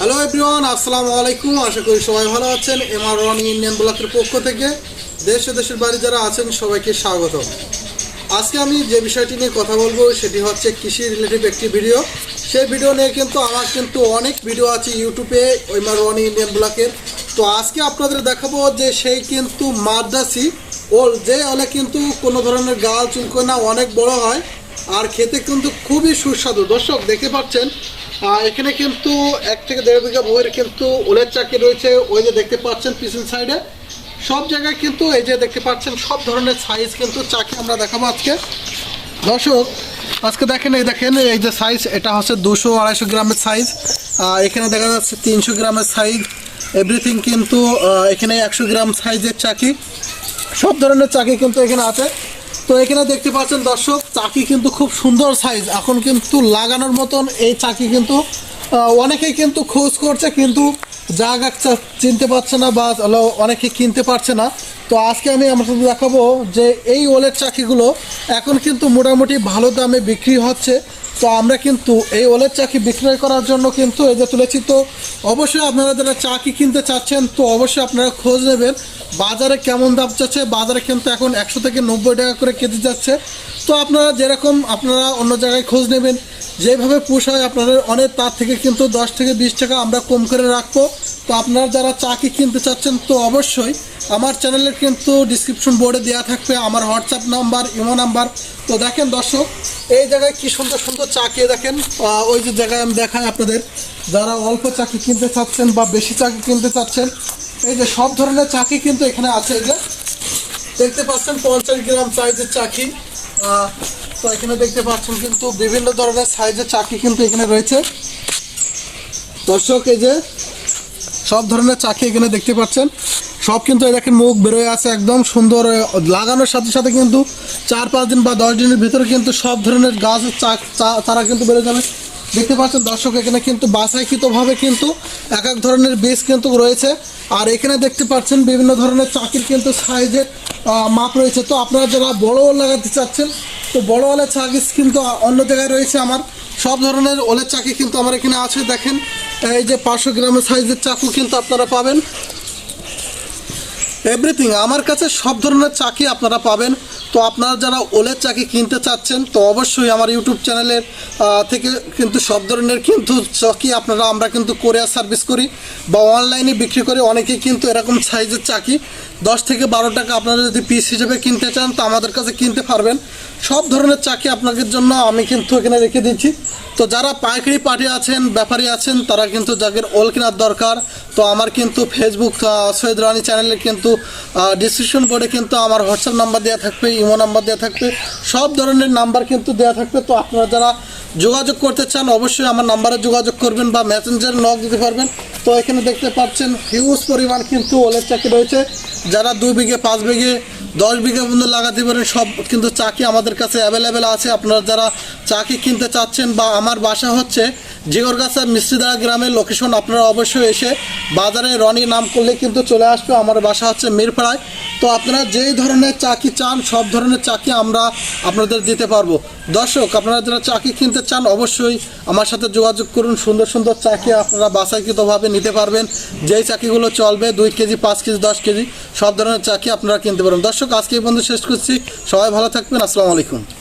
Hello everyone আসসালামু আলাইকুম। আশা করি সবাই ভালো আছেন। এমআর রনি ইন্ডিয়ান ব্লকের পক্ষ থেকে দেশ দেশের বাড়ি যারা আছেন, সবাইকে স্বাগত। আজকে আমি যে বিষয়টি নিয়ে কথা বলব, সেটি হচ্ছে কৃষি রিলেটিভ একটি ভিডিও সেই ভিডিও নিয়ে কিন্তু আমার কিন্তু অনেক ভিডিও আছে ইউটিউবে এমআর রনি ইন্ডিয়ান ব্লকের। তো আজকে আপনাদের দেখাবো যে সেই কিন্তু মাদ্রাসি ওল যে ওলে কিন্তু কোনো ধরনের গাল চুলকো না, অনেক বড় হয়। আর খেতে কিন্তু খুবই সুস্বাদু। দর্শক, দেখতে পাচ্ছেন এখানে কিন্তু এক থেকে দেড় বিঘা বইয়ের কিন্তু ওলের চাকি রয়েছে, ওই যে দেখতে পাচ্ছেন পিছন সাইডে। সব জায়গায় কিন্তু এই যে দেখতে পাচ্ছেন, সব ধরনের সাইজ কিন্তু চাকি আমরা দেখাবো আজকে। দর্শক, আজকে দেখেন, এই দেখেন, এই যে সাইজ এটা হচ্ছে দুশো আড়াইশো গ্রামের সাইজ এখানে দেখা যাচ্ছে তিনশো গ্রামের সাইজ এভরিথিং কিন্তু এখানে একশো গ্রাম সাইজের চাকি। সব ধরনের চাকি কিন্তু এখানে আছে। তো এখানে দেখতে পাচ্ছেন দর্শক, চাকি কিন্তু খুব সুন্দর সাইজ এখন কিন্তু লাগানোর মতন এই চাকি কিন্তু অনেকেই কিন্তু খোঁজ করছে, কিন্তু জায়গা চিনতে পারছে না বা অনেকে কিনতে পারছে না। তো আজকে আমি আপনাদের দেখাবো যে এই ওলের চাকিগুলো এখন কিন্তু মোটামুটি ভালো দামে বিক্রি হচ্ছে। তো আমরা কিন্তু এই ওলের চাকি বিক্রয় করার জন্য কিন্তু এই যে তুলেছি, তো অবশ্যই আপনারা যারা চাকি কিনতে চাচ্ছেন, তো অবশ্যই আপনারা খোঁজ নেবেন। বাজারে কেমন দাম যাচ্ছে বাজারে কিন্তু এখন একশো থেকে নব্বই টাকা করে কেজি যাচ্ছে। তো আপনারা যেরকম আপনারা অন্য জায়গায় খোঁজ নেবেন যেভাবে পোষায় আপনাদের অনেক তার থেকে কিন্তু দশ থেকে বিশ টাকা আমরা কম করে রাখব। তো আপনারা যারা চাকি কিনতে চাচ্ছেন, তো অবশ্যই আমার চ্যানেলের কিন্তু ডিসক্রিপশন বোর্ডে দেওয়া থাকবে, আমার হোয়াটসঅ্যাপ নাম্বার ইমো নাম্বার তো দেখেন দর্শক, এই জায়গায় কি সুন্দর সুন্দর চাকি দেখেন। ওই যে জায়গায় আমি দেখাই আপনাদের, যারা অল্প চাকি কিনতে চাচ্ছেন বা বেশি চাকি কিনতে চাচ্ছেন, এই যে সব ধরনের চাকি কিন্তু এখানে আছে। এই যে দেখতে পাচ্ছেন পঞ্চাশ গ্রাম সাইজের চাকি তো এখানে দেখতে পাচ্ছেন কিন্তু বিভিন্ন ধরনের সাইজের চাকি কিন্তু এখানে রয়েছে। দর্শক, এই যে সব ধরনের চাকি এখানে দেখতে পাচ্ছেন। সব কিন্তু দেখেন মুখ বেরোয় আছে একদম সুন্দর, লাগানোর সাথে সাথে কিন্তু চার পাঁচ দিন বা দশ দিনের ভিতরে কিন্তু সব ধরনের চা- চারা কিন্তু বেরো যাবে। দেখতে পাচ্ছেন দর্শক, এখানে কিন্তু বাছাইকৃতভাবে কিন্তু এক এক ধরনের বীজ কিন্তু রয়েছে। আর এখানে দেখতে পাচ্ছেন বিভিন্ন ধরনের চাকির কিন্তু সাইজের মাপ রয়েছে। তো আপনারা যারা বড় লাগাতে চাচ্ছেন তো বড় ওলের চাকি কিন্তু অন্য জায়গায় রয়েছে আমার। সব ধরনের ওলের চাকি কিন্তু আমার এখানে আছে, দেখেন। এই যে পাঁচশো গ্রামের সাইজের চাকু কিন্তু আপনারা পাবেন। এভরিথিং আমার কাছে সব ধরনের চাকি আপনারা পাবেন। তো আপনারা যারা ওলের চাকি কিনতে চাচ্ছেন, তো অবশ্যই আমার ইউটিউব চ্যানেলের থেকে কিন্তু সব ধরনের কিন্তু চাকি আপনারা, আমরা কিন্তু কোরিয়ার সার্ভিস করি বা অনলাইনে বিক্রি করি। অনেকেই কিন্তু এরকম সাইজের চাকি, দশ থেকে বারো টাকা আপনারা যদি পিস হিসেবে কিনতে চান, তো আমাদের কাছে কিনতে পারবেন। সব ধরনের চাকি আপনাদের জন্য আমি কিন্তু এখানে রেখে দিচ্ছি তো যারা পাইকারি পার্টি আছেন, ব্যাপারী আছেন, তারা কিন্তু যাদের ওল কেনার দরকার, তো আমার কিন্তু ফেসবুক সৈয়দ রানী চ্যানেলে কিন্তু ডিসক্রিপশন বোর্ডে কিন্তু আমার হোয়াটসঅ্যাপ নাম্বার দেওয়া থাকবে ইমো নাম্বার দেওয়া থাকবে, সব ধরনের নাম্বার কিন্তু দেওয়া থাকবে। তো আপনারা যারা যোগাযোগ করতে চান, অবশ্যই আমার নাম্বারে যোগাযোগ করবেন বা মেসেঞ্জার নক দিতে পারবেন। তো এখানে দেখতে পাচ্ছেন হিউজ পরিমাণ কিন্তু ওলের চাকি রয়েছে। যারা দুই বিঘে, পাঁচ বিঘে, দশ বিঘে পর্যন্ত লাগাতে পারেন, সব কিন্তু চাকি আমাদের কাছে অ্যাভেলেবেল আছে। আপনারা যারা চাকি কিনতে চাচ্ছেন বা আমার বাসা হচ্ছে জিগরগাছা মিস্ত্রিদারা গ্রামের লোকেশন আপনারা অবশ্যই এসে বাজারে রনি নাম করলে কিন্তু চলে আসবে। আমার বাসা হচ্ছে মিরপাড়ায়। তো আপনারা যেই ধরনের চাকি চান, সব ধরনের চাকি আমরা আপনাদের দিতে পারব। দর্শক, আপনারা যারা চাকি কিনতে চান, অবশ্যই আমার সাথে যোগাযোগ করুন। সুন্দর সুন্দর চাকি আপনারা বাসাইকৃতভাবে নিতে পারবেন। যেই চাকিগুলো চলবে, দুই কেজি, পাঁচ কেজি, দশ কেজি, সব ধরনের চাকি আপনারা কিনতে পারবেন। দর্শক, আজকে এই বন্ধু শেষ করছি। সবাই ভালো থাকবেন। আসসালামু আলাইকুম।